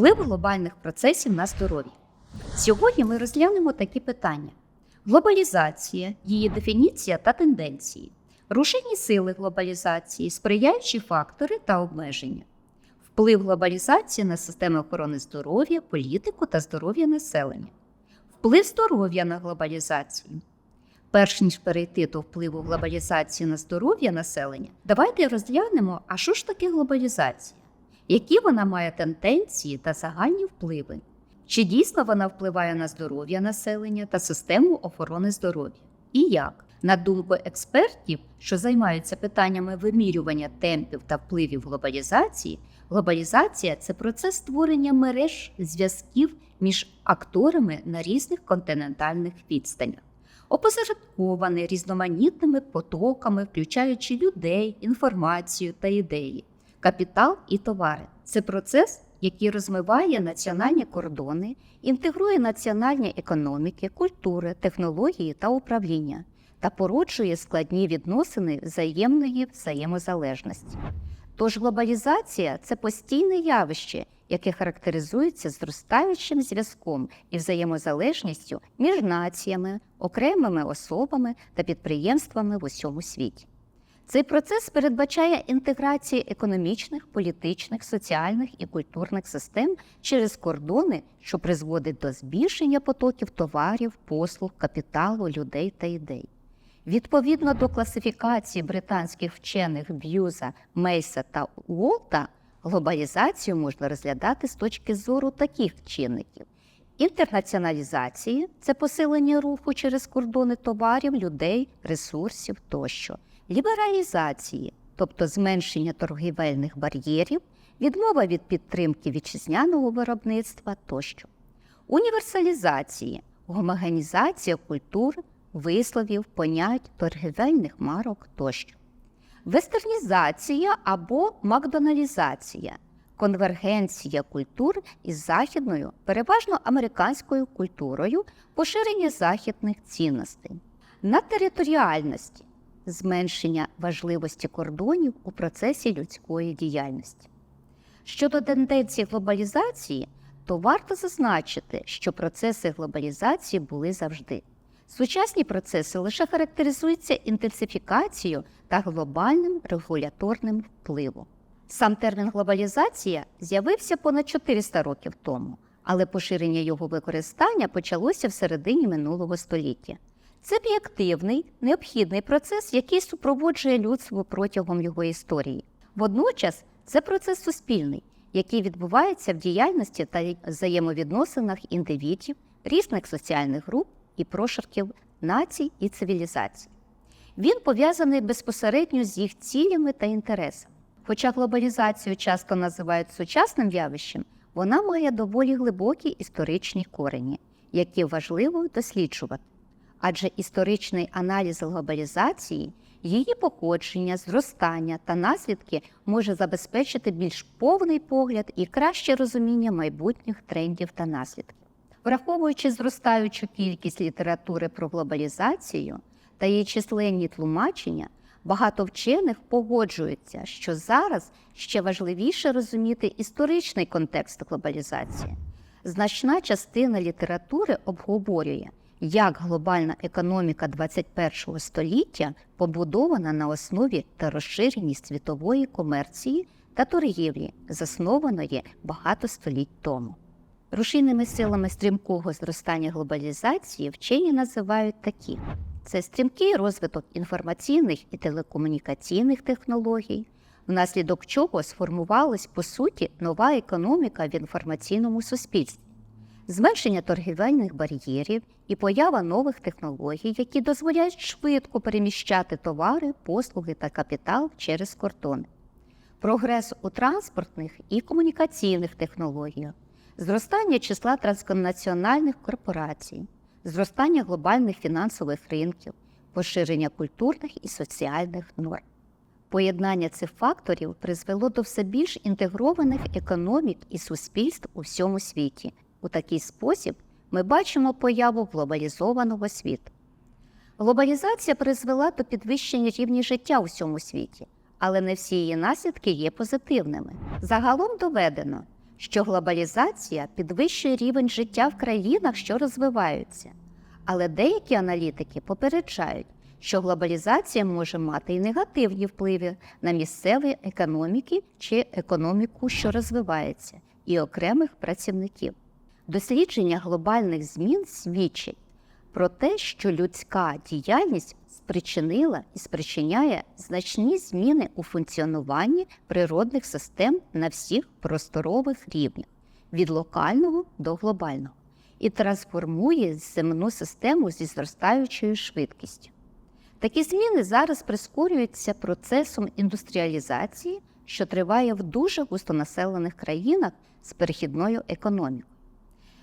Вплив глобальних процесів на здоров'я. Сьогодні ми розглянемо такі питання: глобалізація, її дефініція та тенденції, рушійні сили глобалізації, сприяючі фактори та обмеження, вплив глобалізації на системи охорони здоров'я, політику та здоров'я населення, вплив здоров'я на глобалізацію. Перш ніж перейти до впливу глобалізації на здоров'я населення, давайте розглянемо, а що ж таке глобалізація, які вона має тенденції та загальні впливи, чи дійсно вона впливає на здоров'я населення та систему охорони здоров'я, і як. На думку експертів, що займаються питаннями вимірювання темпів та впливів глобалізації, глобалізація це процес створення мереж зв'язків між акторами на різних континентальних відстанях. Опосередкований різноманітними потоками, включаючи людей, інформацію та ідеї, капітал і товари. Це процес, який розмиває національні кордони, інтегрує національні економіки, культури, технології та управління та породжує складні відносини взаємної взаємозалежності. Тож глобалізація це постійне явище, яке характеризується зростаючим зв'язком і взаємозалежністю між націями, окремими особами та підприємствами в усьому світі. Цей процес передбачає інтеграцію економічних, політичних, соціальних і культурних систем через кордони, що призводить до збільшення потоків товарів, послуг, капіталу, людей та ідей. Відповідно до класифікації британських вчених Б'юза, Мейса та Уолта, глобалізацію можна розглядати з точки зору таких чинників: інтернаціоналізації це посилення руху через кордони товарів, людей, ресурсів тощо, лібералізації, тобто зменшення торгівельних бар'єрів, відмова від підтримки вітчизняного виробництва тощо, універсалізації, гомогенізація культур, висловів, понять, торгівельних марок тощо. Вестернізація або макдоналізація конвергенція культур із західною, переважно американською культурою, поширення західних цінностей, на територіальності зменшення важливості кордонів у процесі людської діяльності. Щодо тенденції глобалізації, то варто зазначити, що процеси глобалізації були завжди. Сучасні процеси лише характеризуються інтенсифікацією та глобальним регуляторним впливом. Сам термін глобалізація з'явився понад 400 років тому, але поширення його використання почалося в середині минулого століття. Це об'єктивний, необхідний процес, який супроводжує людство протягом його історії. Водночас це процес суспільний, який відбувається в діяльності та взаємовідносинах індивідів, різних соціальних груп і прошарків націй і цивілізацій. Він пов'язаний безпосередньо з їх цілями та інтересами. Хоча глобалізацію часто називають сучасним явищем, вона має доволі глибокі історичні корені, які важливо досліджувати. Адже історичний аналіз глобалізації, її походження, зростання та наслідки може забезпечити більш повний погляд і краще розуміння майбутніх трендів та наслідків. Враховуючи зростаючу кількість літератури про глобалізацію та її численні тлумачення, багато вчених погоджуються, що зараз ще важливіше розуміти історичний контекст глобалізації. Значна частина літератури обговорює, як глобальна економіка 21 століття побудована на основі та розширенні світової комерції та торгівлі, заснованої багато століть тому. Рушійними силами стрімкого зростання глобалізації вчені називають такі: це стрімкий розвиток інформаційних і телекомунікаційних технологій, внаслідок чого сформувалась по суті нова економіка в інформаційному суспільстві, зменшення торгівельних бар'єрів і поява нових технологій, які дозволяють швидко переміщати товари, послуги та капітал через кордони, прогрес у транспортних і комунікаційних технологіях зростання числа транснаціональних корпорацій, зростання глобальних фінансових ринків, поширення культурних і соціальних норм. Поєднання цих факторів призвело до все більш інтегрованих економік і суспільств у всьому світі. У такий спосіб ми бачимо появу глобалізованого світу. Глобалізація призвела до підвищення рівня життя у всьому світі, але не всі її наслідки є позитивними. Загалом доведено, що глобалізація підвищує рівень життя в країнах, що розвиваються. Але деякі аналітики попереджають, що глобалізація може мати і негативні впливи на місцеві економіки чи економіку, що розвивається, і окремих працівників. Дослідження глобальних змін свідчить про те, що людська діяльність спричинила і спричиняє значні зміни у функціонуванні природних систем на всіх просторових рівнях від локального до глобального і трансформує земну систему зі зростаючою швидкістю. Такі зміни зараз прискорюються процесом індустріалізації, що триває в дуже густонаселених країнах з перехідною економікою.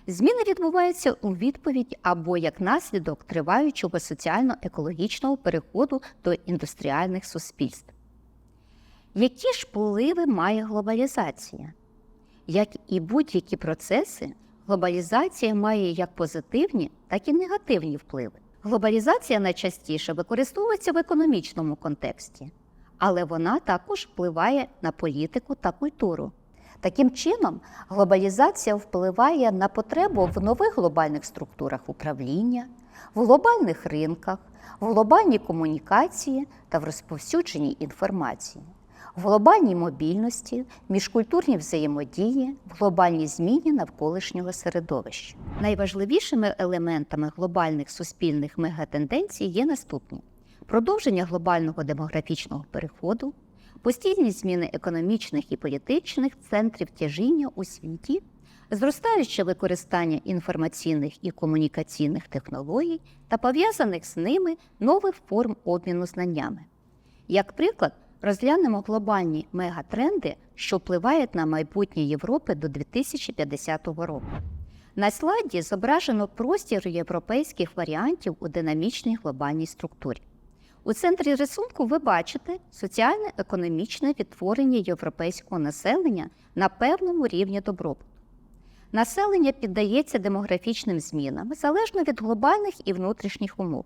Зміни відбуваються у відповідь або як наслідок триваючого соціально-екологічного переходу до індустріальних суспільств. Які ж впливи має глобалізація? Як і будь-які процеси, глобалізація має як позитивні, так і негативні впливи. Глобалізація найчастіше використовується в економічному контексті, але вона також впливає на політику та культуру. Таким чином, глобалізація впливає на потребу в нових глобальних структурах управління, в глобальних ринках, в глобальній комунікації та в розповсюдженні інформації, в глобальній мобільності, міжкультурній взаємодії, в глобальній зміні навколишнього середовища. Найважливішими елементами глобальних суспільних мегатенденцій є наступні: продовження глобального демографічного переходу, постійні зміни економічних і політичних центрів тяжіння у світі, зростаюче використання інформаційних і комунікаційних технологій та пов'язаних з ними нових форм обміну знаннями. Як приклад, розглянемо глобальні мегатренди, що впливають на майбутнє Європи до 2050 року. На слайді зображено простір європейських варіантів у динамічній глобальній структурі. У центрі рисунку ви бачите соціально-економічне відтворення європейського населення на певному рівні добробуту. Населення піддається демографічним змінам залежно від глобальних і внутрішніх умов.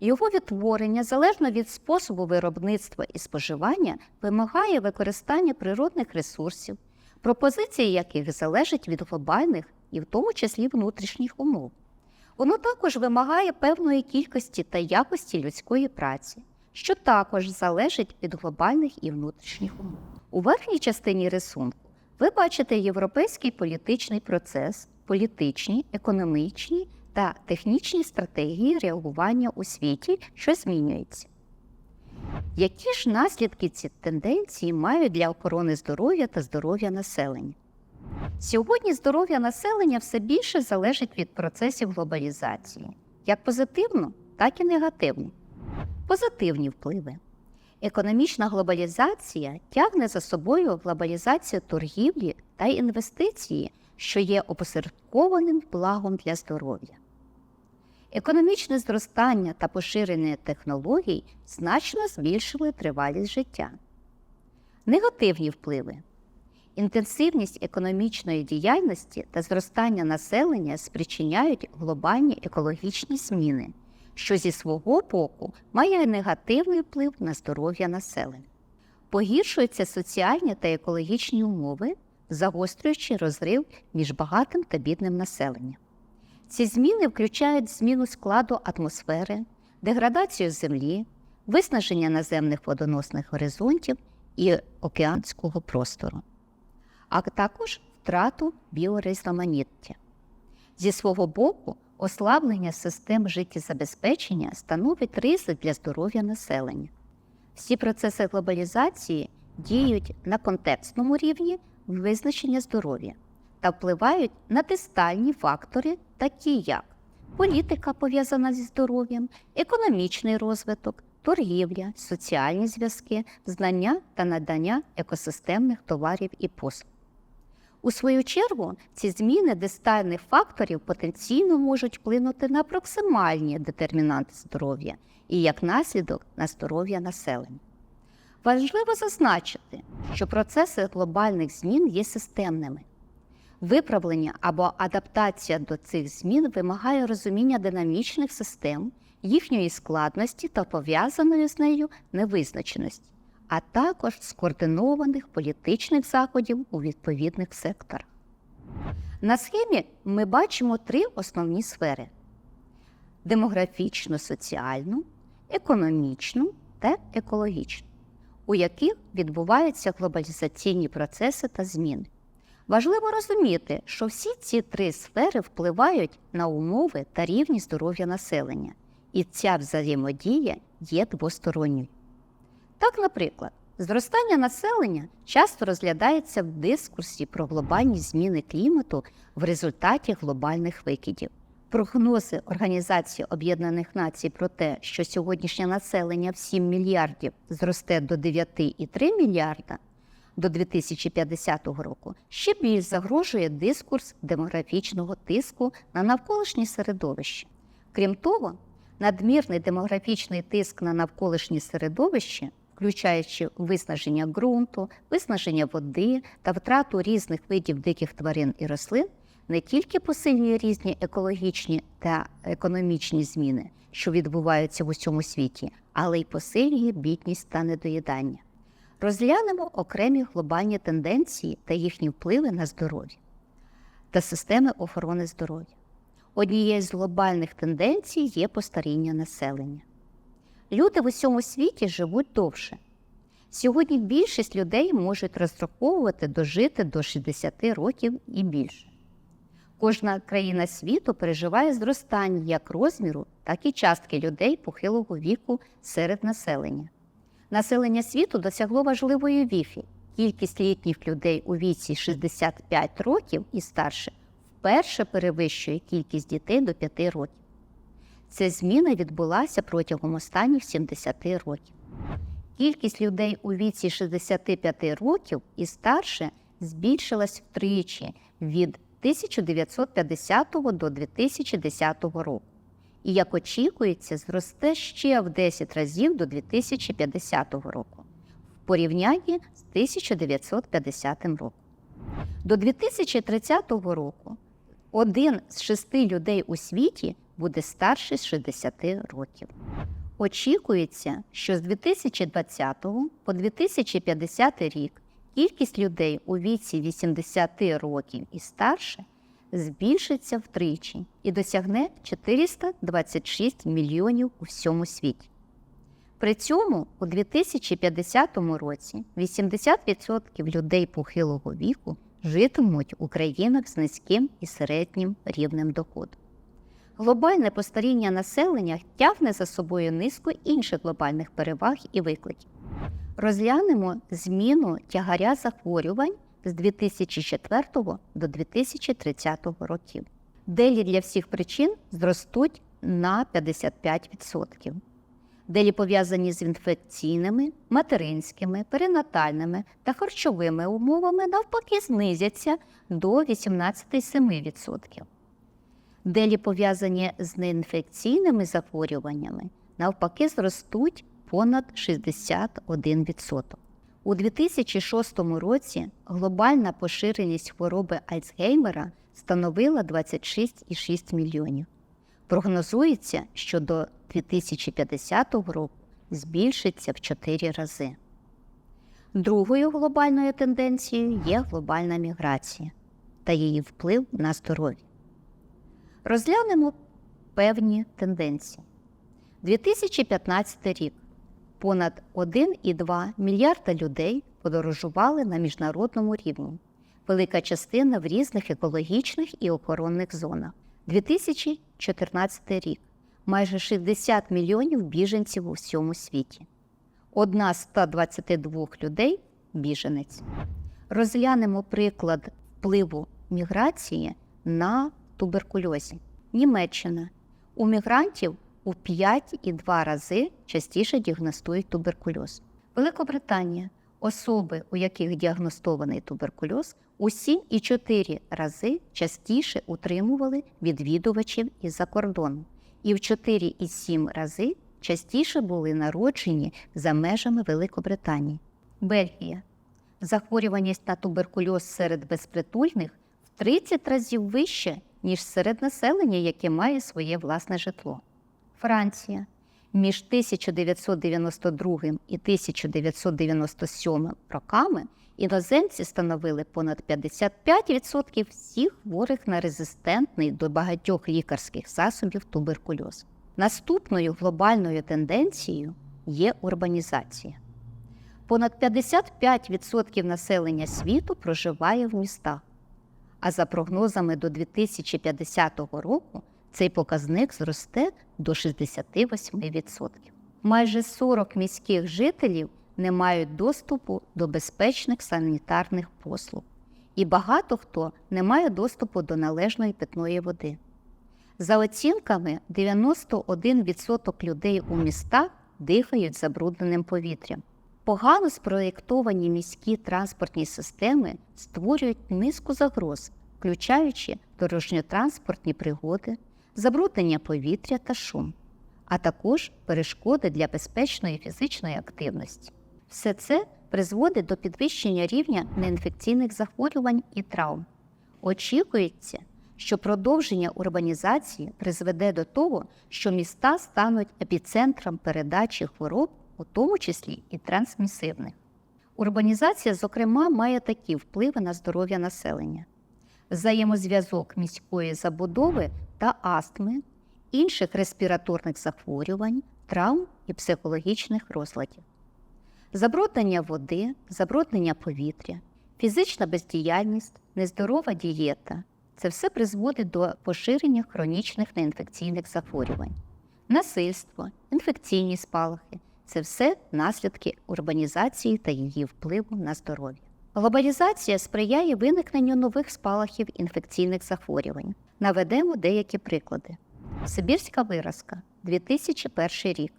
Його відтворення, залежно від способу виробництва і споживання, вимагає використання природних ресурсів, пропозиції яких залежать від глобальних і в тому числі внутрішніх умов. Воно також вимагає певної кількості та якості людської праці, що також залежить від глобальних і внутрішніх умов. У верхній частині рисунку ви бачите європейський політичний процес, політичні, економічні та технічні стратегії реагування у світі, що змінюється. Які ж наслідки ці тенденції мають для охорони здоров'я та здоров'я населення? Сьогодні здоров'я населення все більше залежить від процесів глобалізації, як позитивно, так і негативно. Позитивні впливи. Економічна глобалізація тягне за собою глобалізацію торгівлі та інвестиції, що є опосередкованим благом для здоров'я. Економічне зростання та поширення технологій значно збільшили тривалість життя. Негативні впливи. Інтенсивність економічної діяльності та зростання населення спричиняють глобальні екологічні зміни, що зі свого боку має негативний вплив на здоров'я населення. Погіршуються соціальні та екологічні умови, загострюючи розрив між багатим та бідним населенням. Ці зміни включають зміну складу атмосфери, деградацію землі, виснаження наземних водоносних горизонтів і океанського простору а також втрату біорізноманіття. Зі свого боку, ослаблення систем життєзабезпечення становить ризик для здоров'я населення. Всі процеси глобалізації діють на контекстному рівні визначення здоров'я та впливають на дистальні фактори, такі як політика пов'язана зі здоров'ям, економічний розвиток, торгівля, соціальні зв'язки, знання та надання екосистемних товарів і послуг. У свою чергу, ці зміни дистальних факторів потенційно можуть вплинути на проксимальні детермінанти здоров'я і як наслідок на здоров'я населення. Важливо зазначити, що процеси глобальних змін є системними. Виправлення або адаптація до цих змін вимагає розуміння динамічних систем, їхньої складності та пов'язаної з нею невизначеності а також скоординованих політичних заходів у відповідних секторах. На схемі ми бачимо три основні сфери: демографічну, соціальну, економічну та екологічну, у яких відбуваються глобалізаційні процеси та зміни. Важливо розуміти, що всі ці три сфери впливають на умови та рівні здоров'я населення, і ця взаємодія є двосторонньою. Так, наприклад, зростання населення часто розглядається в дискурсі про глобальні зміни клімату в результаті глобальних викидів. Прогнози Організації Об'єднаних Націй про те, що сьогоднішнє населення в 7 мільярдів зросте до 9,3 мільярда до 2050 року, ще більш загрожує дискурс демографічного тиску на навколишнє середовище. Крім того, надмірний демографічний тиск на навколишнє середовище, включаючи виснаження ґрунту, виснаження води та втрату різних видів диких тварин і рослин, не тільки посилює різні екологічні та економічні зміни, що відбуваються в усьому світі, але й посилює бідність та недоїдання. Розглянемо окремі глобальні тенденції та їхні впливи на здоров'я та системи охорони здоров'я. Однією з глобальних тенденцій є постаріння населення. Люди в усьому світі живуть довше. Сьогодні більшість людей можуть розраховувати дожити до 60 років і більше. Кожна країна світу переживає зростання як розміру, так і частки людей похилого віку серед населення. Населення світу досягло важливої віфі. Кількість літніх людей у віці 65 років і старше вперше перевищує кількість дітей до 5 років. Ця зміна відбулася протягом останніх 70 років. Кількість людей у віці 65 років і старше збільшилась втричі від 1950 до 2010 року і, як очікується, зросте ще в 10 разів до 2050 року в порівнянні з 1950 роком. До 2030 року один з шести людей у світі буде старше 60 років. Очікується, що з 2020 по 2050 рік кількість людей у віці 80 років і старше збільшиться втричі і досягне 426 мільйонів у всьому світі. При цьому у 2050 році 80% людей похилого віку житимуть у країнах з низьким і середнім рівнем доходу. Глобальне постаріння населення тягне за собою низку інших глобальних переваг і викликів. Розглянемо зміну тягаря захворювань з 2004 до 2030 років. Делі для всіх причин зростуть на 55%. Делі пов'язані з інфекційними, материнськими, перинатальними та харчовими умовами навпаки знизяться до 18,7%. Делі пов'язані з неінфекційними захворюваннями навпаки зростуть понад 61%. У 2006 році глобальна поширеність хвороби Альцгеймера становила 26,6 мільйонів. Прогнозується, що до 2050 року збільшиться в 4 рази. Другою глобальною тенденцією є глобальна міграція та її вплив на здоров'я. Розглянемо певні тенденції. 2015 рік понад 1,2 мільярда людей подорожували на міжнародному рівні. Велика частина в різних екологічних і охоронних зонах. 2014 рік майже 60 мільйонів біженців у всьому світі. Одна з 122 людей біженець. Розглянемо приклад впливу міграції на туберкульозі. Німеччина. У мігрантів у 5,2 рази частіше діагностують туберкульоз. Великобританія. Особи, у яких діагностований туберкульоз, у 7,4 рази частіше утримували відвідувачів із-за кордону, і в 4,7 рази частіше були народжені за межами Великобританії. Бельгія. Захворюваність на туберкульоз серед безпритульних в 30 разів вище, ніж серед населення, яке має своє власне житло. Франція. Між 1992 і 1997 роками Іноземці становили понад 55% всіх хворих на резистентний до багатьох лікарських засобів туберкульоз. Наступною глобальною тенденцією є урбанізація. Понад 55% населення світу проживає в містах, а за прогнозами до 2050 року цей показник зросте до 68%. Майже 40 міських жителів не мають доступу до безпечних санітарних послуг, і багато хто не має доступу до належної питної води. За оцінками, 91% людей у містах дихають забрудненим повітрям. Погано спроєктовані міські транспортні системи створюють низку загроз, включаючи дорожньо-транспортні пригоди, забруднення повітря та шум, а також перешкоди для безпечної фізичної активності. Все це призводить до підвищення рівня неінфекційних захворювань і травм. Очікується, що продовження урбанізації призведе до того, що міста стануть епіцентром передачі хвороб, у тому числі і трансмісивних. Урбанізація, зокрема, має такі впливи на здоров'я населення: взаємозв'язок міської забудови та астми, інших респіраторних захворювань, травм і психологічних розладів, забруднення води, забруднення повітря, фізична бездіяльність, нездорова дієта це все призводить до поширення хронічних неінфекційних захворювань, насильство, інфекційні спалахи це все наслідки урбанізації та її впливу на здоров'я. Глобалізація сприяє виникненню нових спалахів інфекційних захворювань. Наведемо деякі приклади: Сибірська виразка 2001 рік,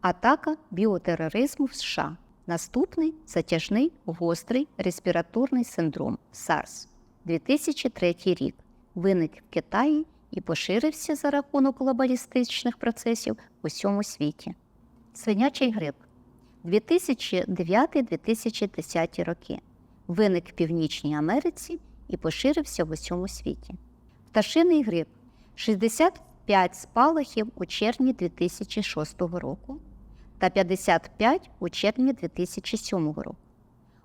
атака біотероризму в США. Наступний затяжний гострий респіраторний синдром SARS 2003 рік виник в Китаї і поширився за рахунок глобалістичних процесів у всьому світі. Свинячий грип 2009-2010 роки виник в Північній Америці і поширився в усьому світі. Пташиний грип 65 спалахів у червні 2006 року та 55 у червні 2007 року.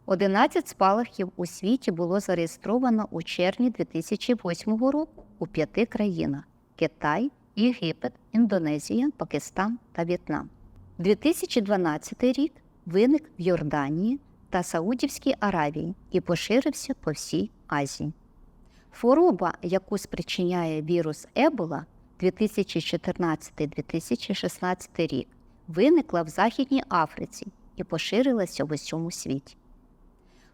11 спалахів у світі було зареєстровано у червні 2008 року у п'яти країнах: Китай, Єгипет, Індонезія, Пакистан та В'єтнам. 2012 рік виник в Йорданії та Саудівській Аравії і поширився по всій Азії. Хвороба, яку спричиняє вірус Ебола 2014-2016 рік, виникла в Західній Африці і поширилася в усьому світі.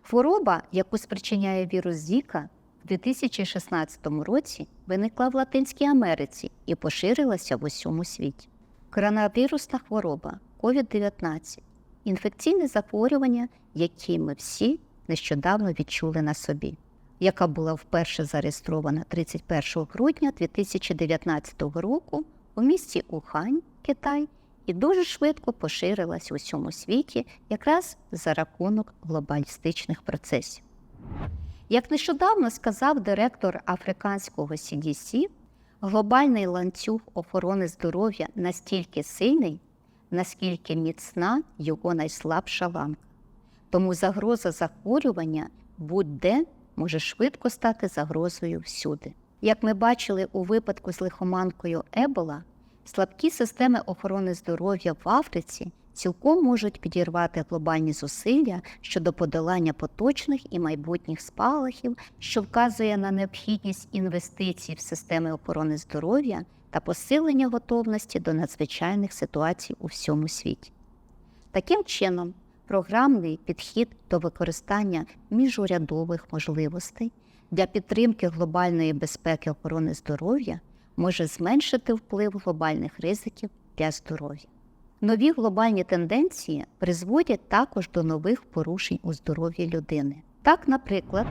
Хвороба, яку спричиняє вірус Зіка, в 2016 році виникла в Латинській Америці і поширилася в усьому світі. Коронавірусна хвороба COVID-19 інфекційне захворювання, яке ми всі нещодавно відчули на собі, яка була вперше зареєстрована 31 грудня 2019 року у місті Ухань, Китай, і дуже швидко поширилась у всьому світі якраз за рахунок глобалістичних процесів. Як нещодавно сказав директор африканського CDC, глобальний ланцюг охорони здоров'я настільки сильний, наскільки міцна його найслабша ланка. Тому загроза захворювання будь-де може швидко стати загрозою всюди. Як ми бачили у випадку з лихоманкою Ебола, слабкі системи охорони здоров'я в Африці цілком можуть підірвати глобальні зусилля щодо подолання поточних і майбутніх спалахів, що вказує на необхідність інвестицій в системи охорони здоров'я та посилення готовності до надзвичайних ситуацій у всьому світі. Таким чином, програмний підхід до використання міжурядових можливостей для підтримки глобальної безпеки охорони здоров'я може зменшити вплив глобальних ризиків для здоров'я. Нові глобальні тенденції призводять також до нових порушень у здоров'ї людини. Так, наприклад,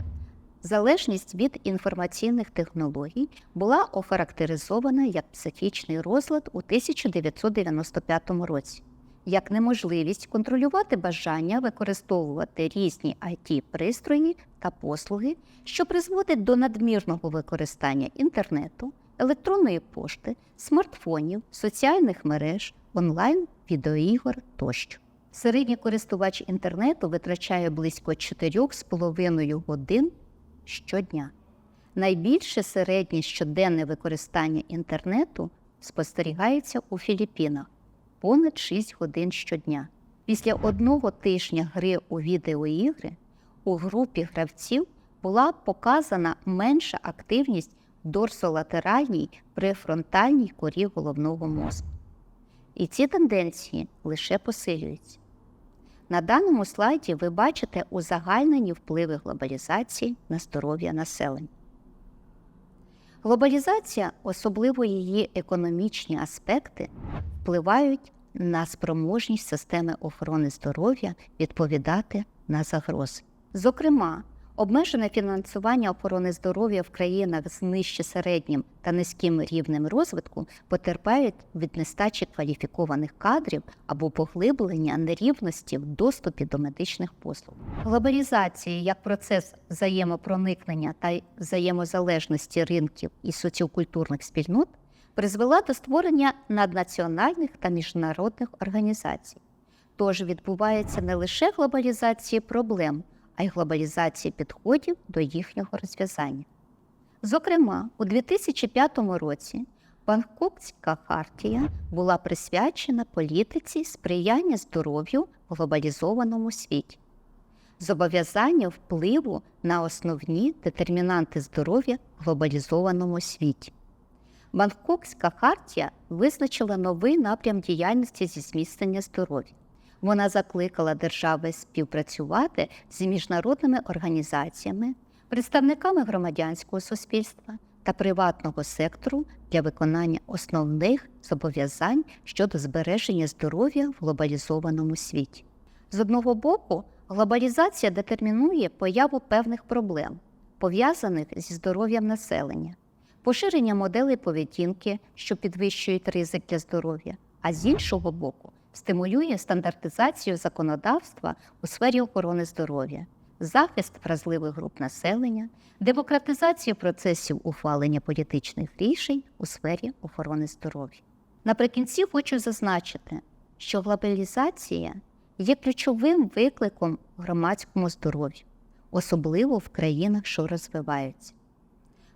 залежність від інформаційних технологій була охарактеризована як психічний розлад у 1995 році, як неможливість контролювати бажання використовувати різні it пристрої та послуги, що призводить до надмірного використання інтернету, електронної пошти, смартфонів, соціальних мереж, онлайн, відеоігор тощо. Середній користувач інтернету витрачає близько 4,5 годин щодня. Найбільше середнє щоденне використання інтернету спостерігається у Філіппінах понад 6 годин щодня. Після одного тижня гри у відеоігри у групі гравців була показана менша активність в дорсолатеральній префронтальній корі головного мозку. І ці тенденції лише посилюються. На даному слайді ви бачите узагальнені впливи глобалізації на здоров'я населення. Глобалізація, особливо її економічні аспекти, впливають на спроможність системи охорони здоров'я відповідати на загрози. Зокрема, обмежене фінансування охорони здоров'я в країнах з нижче середнім та низьким рівнем розвитку потерпають від нестачі кваліфікованих кадрів або поглиблення нерівності в доступі до медичних послуг. Глобалізація як процес взаємопроникнення та взаємозалежності ринків і соціокультурних спільнот призвела до створення наднаціональних та міжнародних організацій. Тож відбувається не лише глобалізація проблем, а й глобалізація підходів до їхнього розв'язання. Зокрема, у 2005 році Бангкокська хартія була присвячена політиці сприяння здоров'ю в глобалізованому світі, зобов'язання впливу на основні детермінанти здоров'я в глобалізованому світі. Бангкокська хартія визначила новий напрям діяльності зі зміцнення здоров'я. Вона закликала держави співпрацювати з міжнародними організаціями, представниками громадянського суспільства та приватного сектору для виконання основних зобов'язань щодо збереження здоров'я в глобалізованому світі. З одного боку, глобалізація детермінує появу певних проблем, пов'язаних зі здоров'ям населення, поширення моделей поведінки, що підвищують ризик для здоров'я, а з іншого боку, стимулює стандартизацію законодавства у сфері охорони здоров'я, захист вразливих груп населення, демократизацію процесів ухвалення політичних рішень у сфері охорони здоров'я. Наприкінці хочу зазначити, що глобалізація є ключовим викликом громадському здоров'ю, особливо в країнах, що розвиваються.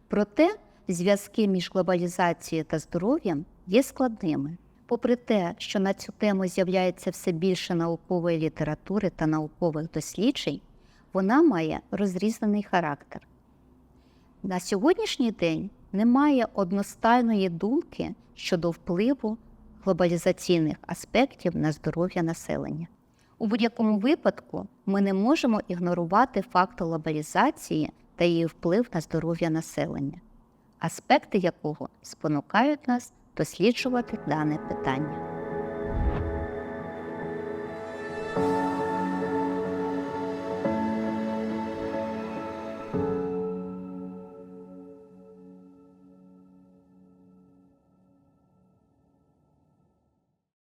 Проте зв'язки між глобалізацією та здоров'ям є складними. Попри те, що на цю тему з'являється все більше наукової літератури та наукових досліджень, вона має розрізнений характер. На сьогоднішній день немає одностайної думки щодо впливу глобалізаційних аспектів на здоров'я населення. У будь-якому випадку ми не можемо ігнорувати факт глобалізації та її вплив на здоров'я населення, аспекти якого спонукають нас досліджувати дане питання.